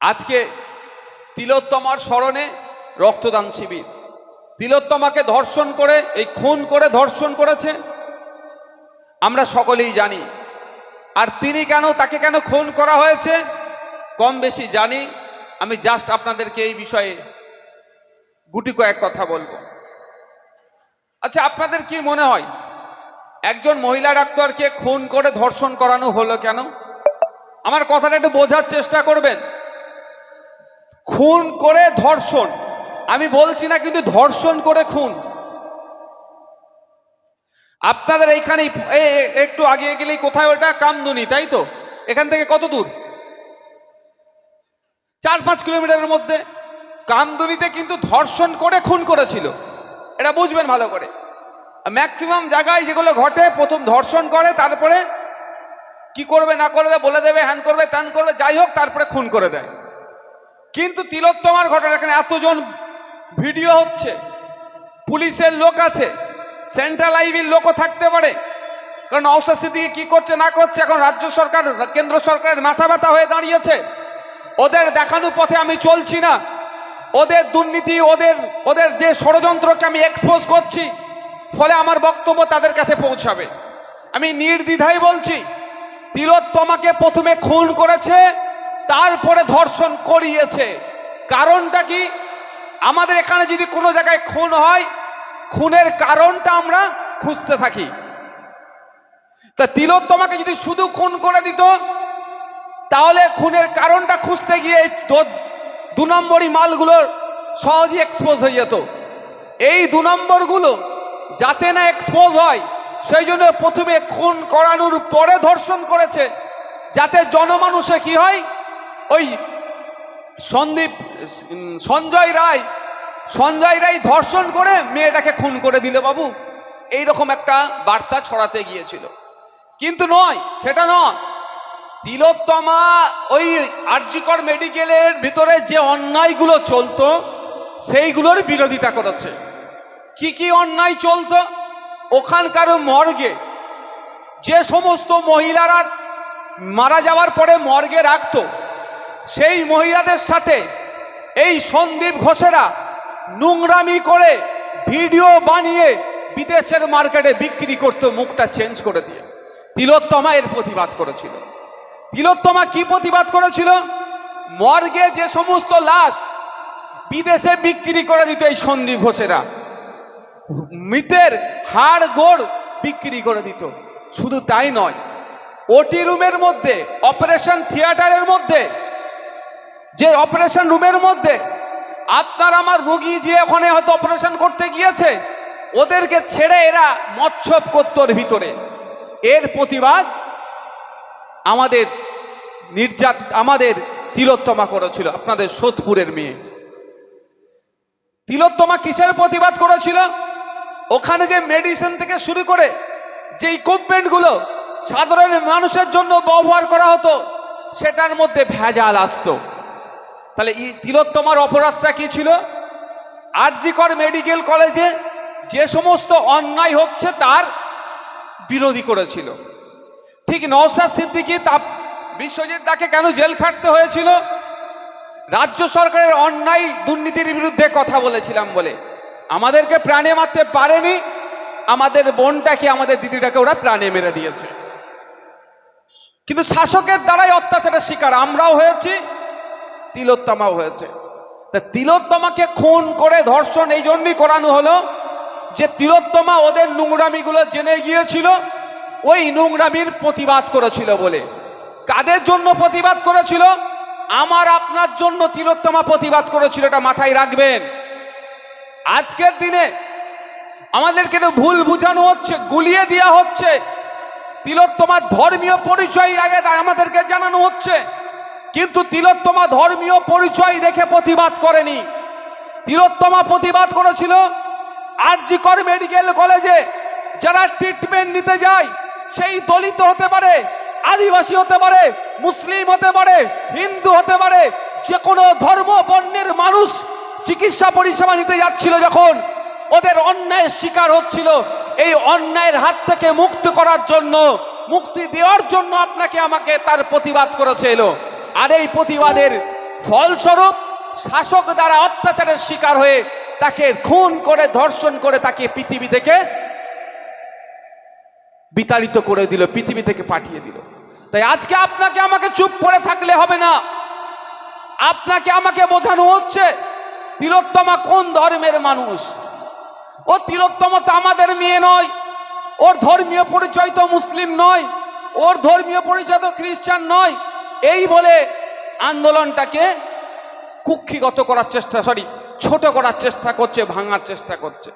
আজকে তিলোত্তমার স্মরণে রক্তদান শিবির। তিলোত্তমাকে ধর্ষণ করে, এই খুন করে ধর্ষণ করেছে। আমরা সকলেই জানি। আর তিনি কেন, তাকে কেন খুন করা হয়েছে, কম বেশি জানি। আমি জাস্ট আপনাদেরকে এই বিষয়ে গুটি কয়েক কথা বলব। আচ্ছা আপনাদের কি মনে হয়, একজন মহিলা ডাক্তারকে খুন করে ধর্ষণ করানো হলো কেন? আমার কথাটা একটু বোঝার চেষ্টা করবেন। খুন করে ধর্ষণ। আমি বলছি না কিন্তু ধর্ষণ করে খুন। আপনাদের এইখানে একটু আগে গেলেই কোথায় ওটা? কামদুনি, তাই তো? এখান থেকে কত দূর? চার পাঁচ কিলোমিটারের মধ্যে। কামদুনিতে কিন্তু ধর্ষণ করে খুন করেছিল। এটা বুঝবেন ভালো করে। ম্যাক্সিমাম জায়গায় যেগুলো ঘটে, প্রথম ধর্ষণ করে, তারপরে কি করবে, না করবে, বলে দেবে, হ্যান করবে, ত্যান করবে, যাই হোক, তারপরে খুন করে দেয়। কিন্তু তিলোত্তমার ঘটনা এখানে এতজন ভিডিও হচ্ছে। পুলিশের লোক আছে, সেন্ট্রাল আইবির লোকও থাকতে পারে। কারণ নওসাদ সিদ্দিকি কি করছে, না করছে, এখন রাজ্য সরকার, কেন্দ্র সরকারের মাথা ব্যথা হয়ে দাঁড়িয়েছে। ওদের দেখানো পথে আমি চলছি না। ওদের দুর্নীতি, ওদের ওদের যে ষড়যন্ত্রকে আমি এক্সপোজ করছি, ফলে আমার বক্তব্য তাদের কাছে পৌঁছাবে। আমি নির্দ্বিধায় বলছি, তিলোত্তমাকে প্রথমে খুন করেছে তারপরে ধর্ষণ করিয়েছে। কারণটা কি? আমাদের এখানে যদি কোনো জায়গায় খুন হয়, খুনের কারণটা আমরা খুঁজতে থাকি। তা তিলোত্তমাকে যদি শুধু খুন করে দিত, তাহলে খুনের কারণটা খুঁজতে গিয়ে দু নম্বরই মালগুলোর সহজেই এক্সপোজ হয়ে যেত। এই দু নম্বরগুলো যাতে না এক্সপোজ হয়, সেই জন্য প্রথমে খুন করানোর পরে ধর্ষণ করেছে। যাতে জনমানুষে কি হয় ওই সন্দীপ সঞ্জয় রায় সঞ্জয় রায় ধর্ষণ করে মেয়েটাকে খুন করে দিলে বাবু। এই রকম একটা বার্তা ছড়াতে গিয়েছিল। কিন্তু নয়, সেটা নয়। তিলোত্তমা ওই আরজিকর মেডিকেলের ভিতরে যে অন্যায়গুলো চলতো, সেইগুলোর বিরোধিতা করেছে। কি কি অন্যায় চলতো? ওখানকার মর্গে যে সমস্ত মহিলারা মারা যাওয়ার পরে মর্গে রাখতো সেই মহিলাদের সাথে এই সন্দীপ ঘোষেরা নোংরামি করে ভিডিও বানিয়ে বিদেশের মার্কেটে বিক্রি করতো, মুখটা চেঞ্জ করে দিয়ে। তিলোত্তমা এর প্রতিবাদ করেছিল। তিলোত্তমা কি প্রতিবাদ করেছিল? মর্গে যে সমস্ত লাশ বিদেশে বিক্রি করে দিত এই সন্দীপ ঘোষেরা, মৃতের হাড় গোড় বিক্রি করে দিত। শুধু তাই নয়, ওটি রুমের মধ্যে, অপারেশন থিয়েটারের মধ্যে যে অপারেশন রুমের মধ্যে আপনার আমার রুগী যে ওখানে হয়তো অপারেশন করতে গিয়েছে, ওদেরকে ছেড়ে এরা মচ্ছপ করতো ওর ভিতরে। এর প্রতিবাদ আমাদের নির্যাত, আমাদের তিলোত্তমা করেছিল, আপনাদের সোদপুরের মেয়ে। তিলোত্তমা কিসের প্রতিবাদ করেছিল? ওখানে যে মেডিসিন থেকে শুরু করে যে ইকুইপমেন্টগুলো সাধারণ মানুষের জন্য ব্যবহার করা হতো, সেটার মধ্যে ভেজাল আসতো। তাহলে তিলোত্তমার অপরাধটা কি ছিল? আরজিকর মেডিকেল কলেজে যে সমস্ত অন্যায় হচ্ছে তার বিরোধী করেছিল। ঠিক নওসাদ সিদ্দিকি তা বিশ্বজিৎ দাকে কেন জেল খাটতে হয়েছিল? রাজ্য সরকারের অন্যায় দুর্নীতির বিরুদ্ধে কথা বলেছিলাম বলে। আমাদেরকে প্রাণে মারতে পারেনি, আমাদের বোনটাকে আমাদের দিদিটাকে ওরা প্রাণে মেরে দিয়েছে। কিন্তু শাসকের দ্বারাই অত্যাচারের শিকার আমরাও হয়েছি তিলোত্তমাও হয়েছে। তা তিলোত্তমাকে খুন করে ধর্ষণ এই জন্যই করানো হলো যে তিলোত্তমা ওদের নোংরামিগুলো জেনে গিয়েছিল, ওই নোংরামির প্রতিবাদ করেছিল বলে। কাদের জন্য প্রতিবাদ করেছিল? আমার আপনার জন্য তিলোত্তমা প্রতিবাদ করেছিল, এটা মাথায় রাখবেন। আজকের দিনে আমাদেরকে তো ভুল বুঝানো হচ্ছে, গুলিয়ে দেওয়া হচ্ছে। তিলোত্তমার ধর্মীয় পরিচয় আগে আমাদেরকে জানানো হচ্ছে। কিন্তু তিলোত্তমা ধর্মীয় পরিচয় দেখে প্রতিবাদ করেনি। তিলোত্তমা প্রতিবাদ করেছিল আরজিকর মেডিকেল কলেজে যারা ট্রিটমেন্ট নিতে যায়, সেই দলিত হতে পারে, আদিবাসী হতে পারে, মুসলিম হতে পারে, হিন্দু হতে পারে যে কোনো ধর্ম বর্ণের মানুষ চিকিৎসা পরিষেবা নিতে যাচ্ছিল যখন ওদের অন্যায়ের শিকার হচ্ছিল। এই অন্যায়ের হাত থেকে মুক্ত করার জন্য, মুক্তি দেওয়ার জন্য আপনাকে আমাকে তার প্রতিবাদ করেছে এলো। আর এই প্রতিবাদের ফলস্বরূপ শাসক দ্বারা অত্যাচারের শিকার হয়ে তাকে খুন করে, ধর্ষণ করে তাকে পৃথিবী থেকে বিতাড়িত করে দিল, পৃথিবী থেকে পাঠিয়ে দিল। তাই আজকে আপনাকে আমাকে চুপ করে থাকলে হবে না। আপনাকে আমাকে বোঝানো হচ্ছে, তিলোত্তমা কোন ধর্মের মানুষ? ও তিলোত্তমা তো আমাদের মেয়ে নয়, ওর ধর্মীয় পরিচয় তো মুসলিম নয়, ওর ধর্মীয় পরিচয় তো খ্রিস্টান নয় এই বলে আন্দোলনটাকে কুক্ষিগত করার চেষ্টা সরি ছোট করার চেষ্টা করছে, ভাঙার চেষ্টা করছে।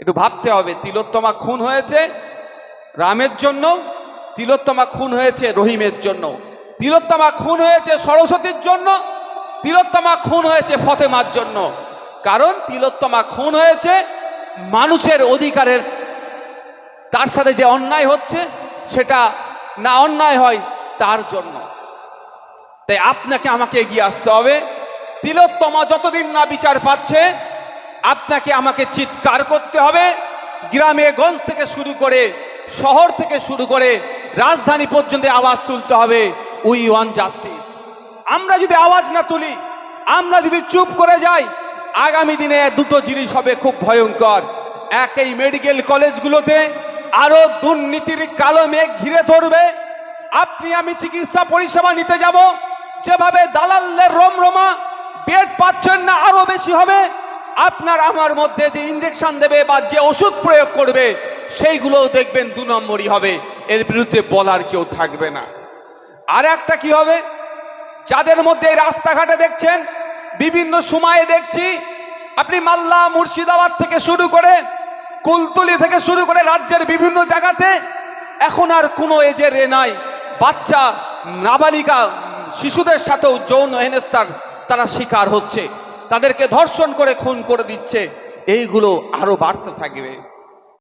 একটু ভাবতে হবে, তিলোত্তমা খুন হয়েছে রামের জন্য, তিলোত্তমা খুন হয়েছে রহিমের জন্য। তিলোত্তমা খুন হয়েছে সরস্বতীর জন্য, তিলোত্তমা খুন হয়েছে ফতেমার জন্য। কারণ তিলোত্তমা খুন হয়েছে মানুষের অধিকারের, তার সাথে যে অন্যায় হচ্ছে, সেটা না অন্যায় হয়, তার জন্য। তাই আপনাকে আমাকে এগিয়ে আসতে হবে। তিলোত্তমা যতদিন না বিচার পাচ্ছে, আপনাকে আমাকে চিৎকার করতে হবে। গ্রামে গঞ্জ থেকে শুরু করে শহর থেকে শুরু করে রাজধানী পর্যন্ত আওয়াজ তুলতে হবে, উই ওয়ান জাস্টিস। আমরা যদি আওয়াজ না তুলি, আমরা যদি চুপ করে যাই, আগামী দিনে দুটো জিনিস হবে খুব ভয়ঙ্কর। এক এই মেডিকেল কলেজগুলোতে আরও দুর্নীতির কালো মেঘ ঘিরে ধরবে। আপনি আমি চিকিৎসা পরিষেবা নিতে যাব যেভাবে দালালদের রমরমা বেড পাচ্ছেন না, আরও বেশি হবে। আপনার আমার মধ্যে যে ইঞ্জেকশন দেবে বা যে ওষুধ প্রয়োগ করবে, সেইগুলোও দেখবেন দু নম্বরই হবে। এর বিরুদ্ধে বলার কেউ থাকবে না। আর একটা কি হবে? যাদের মধ্যে এই রাস্তাঘাটে দেখছেন, বিভিন্ন সময়ে দেখছি, আপনি মাল্লা মুর্শিদাবাদ থেকে শুরু করে কুলতুলি থেকে শুরু করে রাজ্যের বিভিন্ন জায়গাতে এখন আর কোনো এজের এ নাই। বাচ্চা, নাবালিকা শিশুদের সাথেও যৌন হেনস্থার তারা শিকার হচ্ছে। তাদেরকে ধর্ষণ করে খুন করে দিচ্ছে। এইগুলো আরও বাড়তে থাকবে।